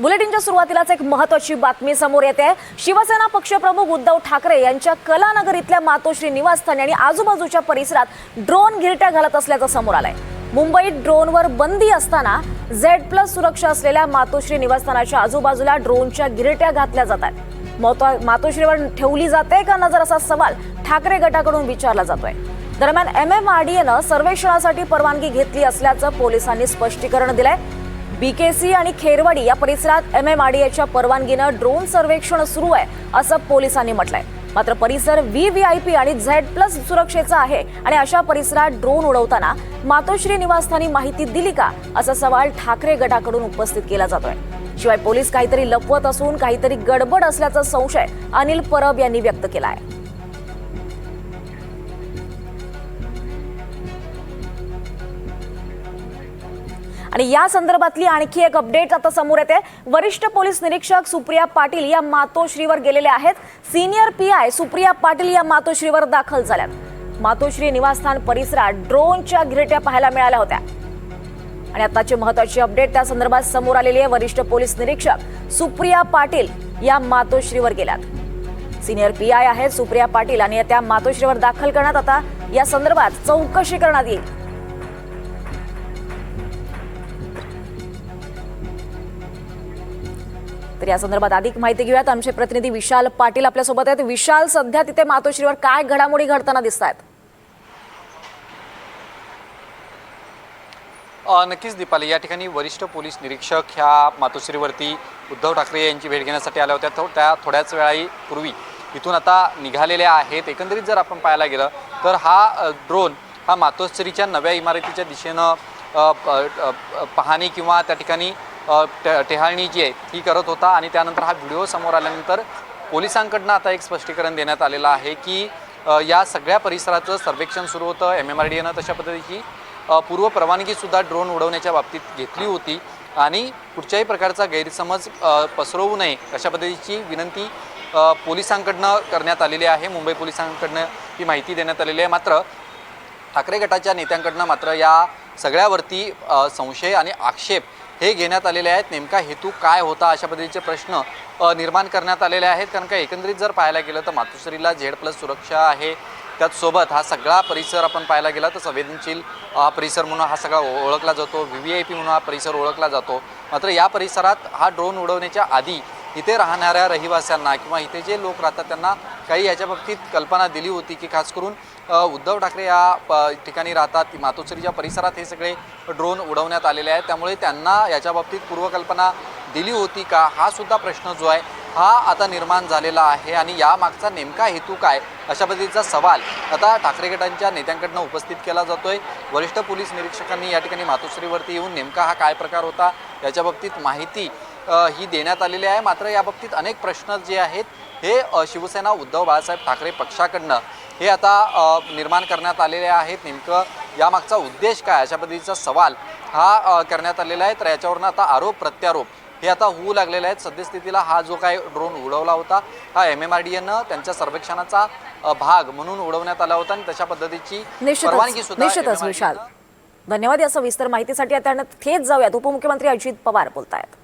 बुलेटिनच्या सुरुवातीलाच एक महत्वाची बातमी समोर येते. शिवसेना पक्षप्रमुख उद्धव ठाकरे यांच्या कलानगर इथल्या मातोश्री निवासस्थानी आणि आजूबाजूच्या परिसरात ड्रोन गिरट्या घालत असल्याचं समोर आलंय. मुंबईत ड्रोनवर बंदी असताना झेड प्लस सुरक्षा असलेल्या मातोश्री निवासस्थानाच्या आजूबाजूला ड्रोनच्या गिरट्या घातल्या जात आहेत. मातोश्रीवर ठेवली जाते का नजर असा सवाल ठाकरे गटाकडून विचारला जातोय. दरम्यान एम एम आर डी एनं सर्वेक्षणासाठी परवानगी घेतली असल्याचं पोलिसांनी स्पष्टीकरण दिलंय. बीकेसी आणि खेरवाडी या परिसरात एम एम आर डी एच्या परवानगीनं ड्रोन सर्वेक्षण सुरू आहे असं पोलिसांनी म्हटलंय. मात्र परिसर व्ही व्ही आय पी आणि झेड प्लस सुरक्षेचा आहे आणि अशा परिसरात ड्रोन उडवताना मातोश्री निवासस्थानी माहिती दिली का असा सवाल ठाकरे गटाकडून उपस्थित केला जातोय. शिवाय पोलीस काहीतरी लपवत असून काहीतरी गडबड असल्याचा संशय अनिल परब यांनी व्यक्त केला आहे आणि या संदर्भातली आणखी एक अपडेट आता समोर येते. वरिष्ठ पोलीस निरीक्षक सुप्रिया पाटील या मातोश्रीवर गेलेले आहेत. Senior P I Supriya Patil या मातोश्रीवर दाखल झाल्यात. मातोश्री निवासस्थान परिसरात ड्रोनच्या गिरट्या पाहायला मिळाल्या होत्या. आणि आताची महत्वाची अपडेट त्या संदर्भात समोर आलेली आहे. वरिष्ठ पोलीस निरीक्षक सुप्रिया पाटील या मातोश्रीवर गेल्यात. सिनियर पी आय आहेत सुप्रिया पाटील आणि त्या मातोश्रीवर दाखल करण्यात आता या संदर्भात चौकशी करण्यात येईल. तर या संदर्भात अधिक माहिती घेऊयात. आमचे प्रतिनिधी विशाल पाटील आपल्यासोबत आहेत. विशाल सध्या तिथे मातोश्रीवर काय घडामोडी घडताना दिसत आहेत नक्कीच दीपाली. या ठिकाणी वरिष्ठ पोलीस निरीक्षक ह्या मातोश्रीवरती उद्धव ठाकरे यांची भेट घेण्यासाठी आल्या होत्या. तो त्या थोड्याच वेळाही पूर्वी इथून आता निघालेल्या आहेत. एकंदरीत जर आपण पाहायला गेलं तर हा ड्रोन हा मातोश्रीच्या नव्या इमारतीच्या दिशेनं पाहणी किंवा त्या ठिकाणी टेहाळणी जी आहे ही करत होता आणि त्यानंतर हा व्हिडिओ समोर आल्यानंतर पोलिसांकडनं आता एक स्पष्टीकरण देण्यात आलेलं आहे की या सगळ्या परिसराचं सर्वेक्षण सुरू होतं एम एम आर डी एनं तशा पद्धतीची. पूर्व परवानगीसुद्धा ड्रोन उडवण्याच्या बाबतीत घेतली होती आणि कुठच्याही प्रकारचा गैरसमज पसरवू नये अशा पद्धतीची विनंती पोलिसांकडनं करण्यात आलेली आहे. मुंबई पोलिसांकडनं ही माहिती देण्यात आलेली आहे. मात्र ठाकरे गटाच्या नेत्यांकडनं मात्र या सगळ्यावरती संशय आणि आक्षेप हे घेण्यात आलेले आहेत. नेमका हेतू काय होता अशा पद्धतीचे प्रश्न निर्माण करण्यात आलेले आहेत. कारण का एकंदरीत जर पाहायला गेलं तर मातोश्रीला झेड प्लस सुरक्षा आहे. त्याचसोबत हा सगळा परिसर आपण पाहायला गेला तर संवेदनशील परिसर म्हणून हा सगळा ओ- ओळखला जातो. व्ही व्ही आय पी म्हणून हा परिसर ओळखला जातो. मात्र या परिसरात हा ड्रोन उडवण्याच्या आधी इथे राहणाऱ्या रहिवाशांना किंवा इथे जे लोक राहतात त्यांना काही याच्या बाबतीत कल्पना दिली होती की खास करून उद्धव ठाकरे या प- ठिकाणी राहतात मातोश्रीच्या परिसरात हे सगळे ड्रोन उडवण्यात आलेले आहेत. त्यामुळे त्यांना याच्या बाबतीत पूर्वकल्पना दिली होती का? हा सुद्धा प्रश्न जो आहे हा आता निर्माण झालेला आहे आणि यामागचा नेमका हेतू काय? अशा पद्धतीचा सवाल आता ठाकरे गटांच्या नेत्यांकडनं उपस्थित केला जातोय. वरिष्ठ पोलीस निरीक्षकांनी या ठिकाणी मातोश्रीवरती येऊन नेमका हा काय प्रकार होता याच्या बाबतीत माहिती ही देण्यात आलेली आहे. मात्र या बाबतीत अनेक प्रश्न जे आहेत हे शिवसेना उद्धव बाळासाहेब ठाकरे पक्षाकडनं हे आता निर्माण करण्यात आलेले आहेत. नेमकं यामागचा उद्देश काय? अशा पद्धतीचा सवाल हा करण्यात आलेला आहे. तर याच्यावरनं आता आरोप प्रत्यारोप हे आता होऊ लागलेले आहेत. सद्यस्थितीला हा जो काय ड्रोन उडवला होता हा एम एम आर डी एनं त्यांच्या सर्वेक्षणाचा भाग म्हणून उडवण्यात आला होता. आणि तशा पद्धतीची परवानगी सुद्धा धन्यवाद या सविस्तर माहितीसाठी. आता थेट जाऊयात. उपमुख्यमंत्री अजित पवार बोलतायत.